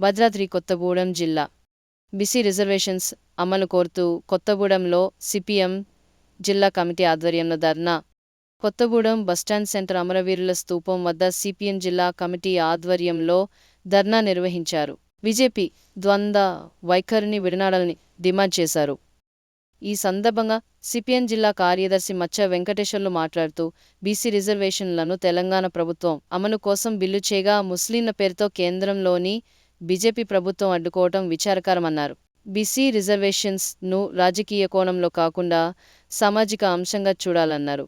భద్రాద్రి కొత్తగూడెం జిల్లా. BC reservations అమలు కోరుతూ కొత్తగూడెంలో సిపిఎం జిల్లా కమిటీ ఆధ్వర్యంలో ధర్నా. కొత్తగూడెం బస్టాండ్ సెంటర్ అమరవీరుల స్తూపం వద్ద సిపిఎం జిల్లా కమిటీ ఆధ్వర్యంలో ధర్నా నిర్వహించారు. బీజేపీ ద్వంద్వ వైఖరిని విడనాడాలని డిమాండ్ చేశారు. ఈ సందర్భంగా సిపిఎం జిల్లా కార్యదర్శి మచ్చ వెంకటేశ్వర్లు మాట్లాడుతూ బీసీ రిజర్వేషన్లను తెలంగాణ ప్రభుత్వం అమలు కోసం బిల్లు చేయగా ముస్లింల పేరుతో కేంద్రంలోని బీజేపీ ప్రభుత్వం అడ్డుకోవటం విచారకరమన్నారు. బీసీ రిజర్వేషన్స్ను రాజకీయ కోణంలో కాకుండా సామాజిక అంశంగా చూడాలన్నారు.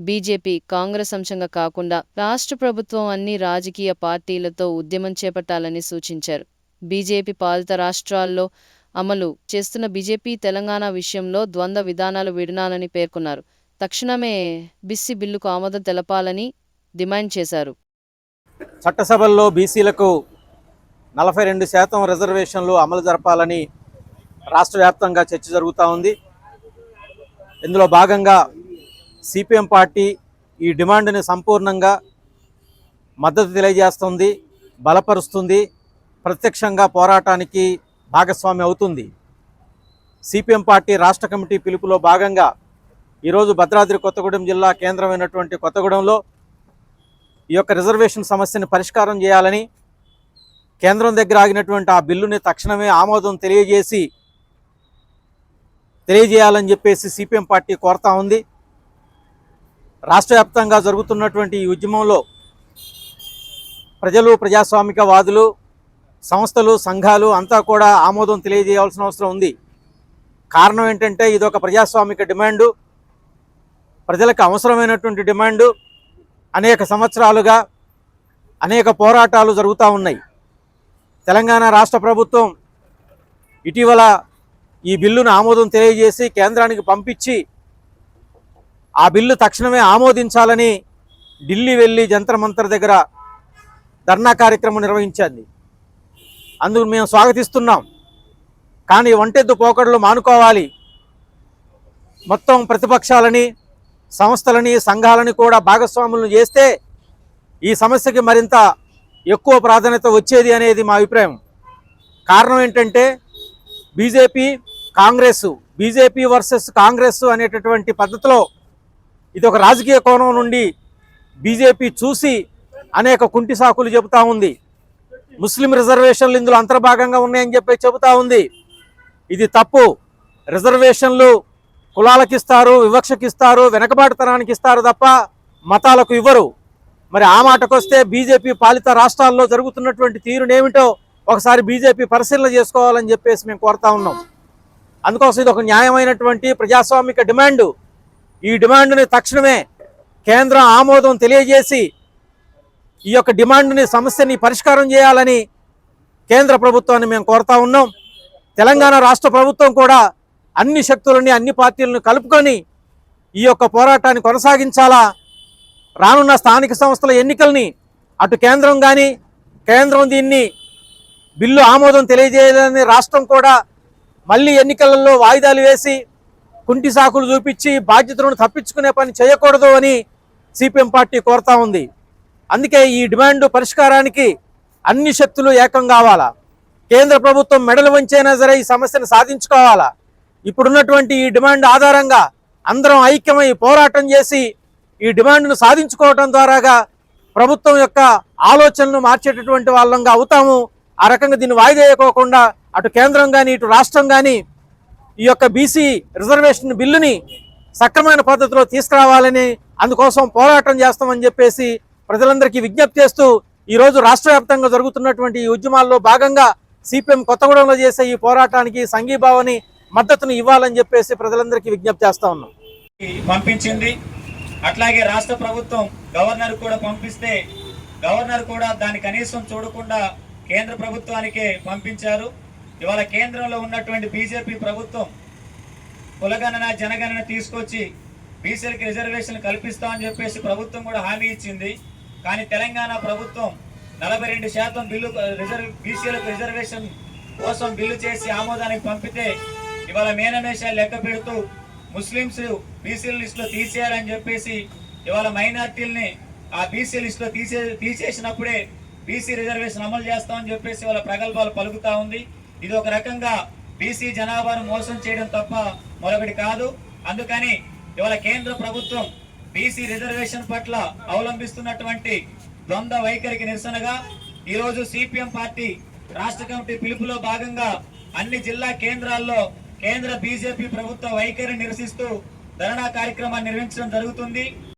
బీజేపీ కాంగ్రెస్ అంశంగా కాకుండా రాష్ట్ర ప్రభుత్వం అన్ని రాజకీయ పార్టీలతో ఉద్యమం చేపట్టాలని సూచించారు. బీజేపీ పాలిత రాష్ట్రాల్లో అమలు చేస్తున్న బీజేపీ తెలంగాణ విషయంలో ద్వంద్వ విధానాలు విడనాలని పేర్కొన్నారు. తక్షణమే బిస్సి బిల్లుకు ఆమోదం తెలపాలని డిమాండ్ చేశారు. చట్టసభల్లో బీసీలకు నలభై రెండు శాతం రిజర్వేషన్లు అమలు జరపాలని రాష్ట్ర వ్యాప్తంగా చర్చ జరుగుతూ ఉంది. ఇందులో భాగంగా సిపిఎం పార్టీ ఈ డిమాండ్ని సంపూర్ణంగా మద్దతు తెలియజేస్తుంది బలపరుస్తుంది ప్రత్యక్షంగా పోరాటానికి భాగస్వామి అవుతుంది. సిపిఎం పార్టీ రాష్ట్ర కమిటీ పిలుపులో భాగంగా ఈరోజు భద్రాద్రి కొత్తగూడెం జిల్లా కేంద్రమైనటువంటి కొత్తగూడెంలో ఈ యొక్క రిజర్వేషన్ సమస్యను పరిష్కారం చేయాలని కేంద్రం దగ్గర ఆగినటువంటి ఆ బిల్లుని తక్షణమే ఆమోదం తెలియజేసి తెలియజేయాలని చెప్పేసి సిపిఎం పార్టీ కోరుతా ఉంది. రాష్ట్ర వ్యాప్తంగా జరుగుతున్నటువంటి ఈ ఉద్యమంలో ప్రజలు ప్రజాస్వామిక వాదులు సంస్థలు సంఘాలు అంతా కూడా ఆమోదం తెలియజేయాల్సిన అవసరం ఉంది. కారణం ఏంటంటే ఇది ఒక ప్రజాస్వామిక డిమాండు. ప్రజలకు అవసరమైనటువంటి డిమాండు. అనేక సంవత్సరాలుగా అనేక పోరాటాలు జరుగుతూ ఉన్నాయి. తెలంగాణ రాష్ట్ర ప్రభుత్వం ఇటీవల ఈ బిల్లును ఆమోదం తెలియజేసి కేంద్రానికి పంపించి ఆ బిల్లు తక్షణమే ఆమోదించాలని ఢిల్లీ వెళ్ళి జంతర్ మంతర్ దగ్గర ధర్నా కార్యక్రమం నిర్వహించింది అందుకు మేము స్వాగతిస్తున్నాం. కానీ ఒంటెద్దు పోకడలు మానుకోవాలి. మొత్తం ప్రతిపక్షాలని సంస్థలని సంఘాలని కూడా భాగస్వాములను చేస్తే ఈ సమస్యకి మరింత ఎక్కువ ప్రాధాన్యత వచ్చేది అనేది మా అభిప్రాయం. కారణం ఏంటంటే BJP Congress BJP versus Congress అనేటటువంటి పద్ధతిలో ఇది ఒక రాజకీయ కోణం నుండి బీజేపీ చూసి అనేక కుంటి సాకులు చెబుతా ఉంది. ముస్లిం రిజర్వేషన్లు ఇందులో అంతర్భాగంగా ఉన్నాయని చెప్పి చెబుతా ఉంది. ఇది తప్పు. రిజర్వేషన్లు కులాలకు ఇస్తారు వివక్షకి ఇస్తారు వెనకబాటుతనానికి ఇస్తారు తప్ప మతాలకు ఇవ్వరు. మరి ఆ మాటకొస్తే బీజేపీ పాలిత రాష్ట్రాల్లో జరుగుతున్నటువంటి తీరునేమిటో ఒకసారి బీజేపీ పరిశీలన చేసుకోవాలని చెప్పేసి మేము కోరుతా ఉన్నాం. అందుకోసం ఇది ఒక న్యాయమైనటువంటి ప్రజాస్వామిక డిమాండు. ఈ డిమాండ్ని తక్షణమే కేంద్రం ఆమోదం తెలియజేసి ఈ యొక్క డిమాండ్ని సమస్యని పరిష్కారం చేయాలని కేంద్ర ప్రభుత్వాన్ని మేము కోరుతా ఉన్నాం. తెలంగాణ రాష్ట్ర ప్రభుత్వం కూడా అన్ని శక్తులని అన్ని పార్టీలను కలుపుకొని ఈ యొక్క పోరాటాన్ని కొనసాగించాలా? రానున్న స్థానిక సంస్థల ఎన్నికల్ని అటు కేంద్రం కానీ కేంద్రం దీన్ని బిల్లు ఆమోదం తెలియజేయాలని రాష్ట్రం కూడా మళ్ళీ ఎన్నికలలో వాయిదాలు వేసి కుంటి సాకులు చూపించి బాధ్యతలను తప్పించుకునే పని చేయకూడదు అని సిపిఎం పార్టీ కోరుతా ఉంది. అందుకే ఈ డిమాండ్ పరిష్కారానికి అన్ని శక్తులు ఏకం కావాలా? కేంద్ర ప్రభుత్వం మెడలు వంచైనా సరే ఈ సమస్యను సాధించుకోవాలా? ఇప్పుడున్నటువంటి ఈ డిమాండ్ ఆధారంగా అందరం ఐక్యమై పోరాటం చేసి ఈ డిమాండ్ను సాధించుకోవటం ద్వారాగా ప్రభుత్వం యొక్క ఆలోచనలు మార్చేటటువంటి వాళ్ళంగా అవుతాము. ఆ రకంగా దీన్ని వాయిదేయకోకుండా అటు కేంద్రం కానీ ఇటు రాష్ట్రం కానీ ఈ యొక్క బీసీ రిజర్వేషన్ బిల్లుని సక్రమైన పద్ధతిలో తీసుకురావాలని అందుకోసం పోరాటం చేస్తామని చెప్పేసి ప్రజలందరికీ విజ్ఞప్తి చేస్తూ ఈరోజు రాష్ట్ర వ్యాప్తంగా జరుగుతున్నటువంటి ఈ ఉద్యమాల్లో భాగంగా సిపిఎం కొత్తగూడెంలో చేసే ఈ పోరాటానికి సంఘీభావని మద్దతును ఇవ్వాలని చెప్పేసి ప్రజలందరికీ విజ్ఞప్తి చేస్తా ఉన్నాం. పంపించింది. అట్లాగే రాష్ట్ర ప్రభుత్వం గవర్నర్ కూడా పంపిస్తే గవర్నర్ కూడా దాని కనీసం చూడకుండా కేంద్ర ప్రభుత్వానికే పంపించారు. ఇవాళ కేంద్రంలో ఉన్నటువంటి బీజేపీ ప్రభుత్వం కులగణన జనగణన తీసుకొచ్చి బీసీలకి రిజర్వేషన్ కల్పిస్తామని చెప్పేసి ప్రభుత్వం కూడా హామీ ఇచ్చింది. కానీ తెలంగాణ ప్రభుత్వం నలభై రెండు శాతం బిల్లు రిజర్వ్ బీసీలకు రిజర్వేషన్ కోసం బిల్లు చేసి ఆమోదానికి పంపితే ఇవాళ మేనమేషాలు లెక్క పెడుతూ ముస్లింస్ బీసీ లిస్టులో తీసేయాలని చెప్పేసి ఇవాళ మైనార్టీలని ఆ బీసీ లిస్టులో తీసే తీసేసినప్పుడే బీసీ రిజర్వేషన్ అమలు చేస్తామని చెప్పేసి వాళ్ళ ప్రగల్భాలు పలుకుతా ఉంది. ఇది ఒక రకంగా బీసీ జనాభాను మోసం చేయడం తప్ప మరొకటి కాదు. అందుకని ఇవాళ కేంద్ర ప్రభుత్వం బీసీ రిజర్వేషన్ పట్ల అవలంబిస్తున్నటువంటి ద్వంద్వ వైఖరికి నిరసనగా ఈరోజు సిపిఎం పార్టీ రాష్ట్ర కమిటీ పిలుపులో భాగంగా అన్ని జిల్లా కేంద్రాల్లో కేంద్ర బీజేపీ ప్రభుత్వ వైఖరి నిరసిస్తూ ధర్నా కార్యక్రమాన్ని నిర్వహించడం జరుగుతుంది.